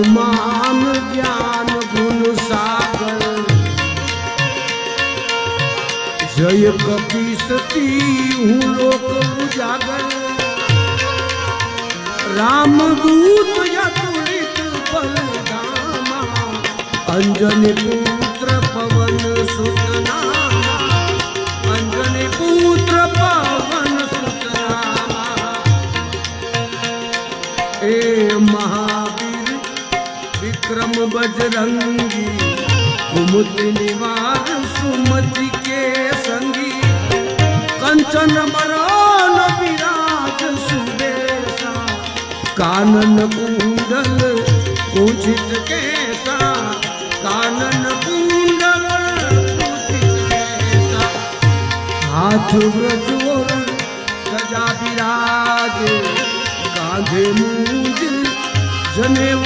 અવમાન જ્ઞાન ગુણ સાગર. જય કપી સતી હું લોક ઉજાગર. રામદૂત યતુલિત બલધામા. અંજન પુત્ર પવન એ મહાવીર વિક્રમ બજરંગી કુમુદ નિવાર સુમતિ કે સંગી કંચન મરણ વિરાજ સુદેશા કાનન કુંડલ કુંજિત કેસા કાનન કુંડલ કુંજિત કેસા હાથ વ્રજોર ગજા બિરાજ કાંધે મૂજ જનેવ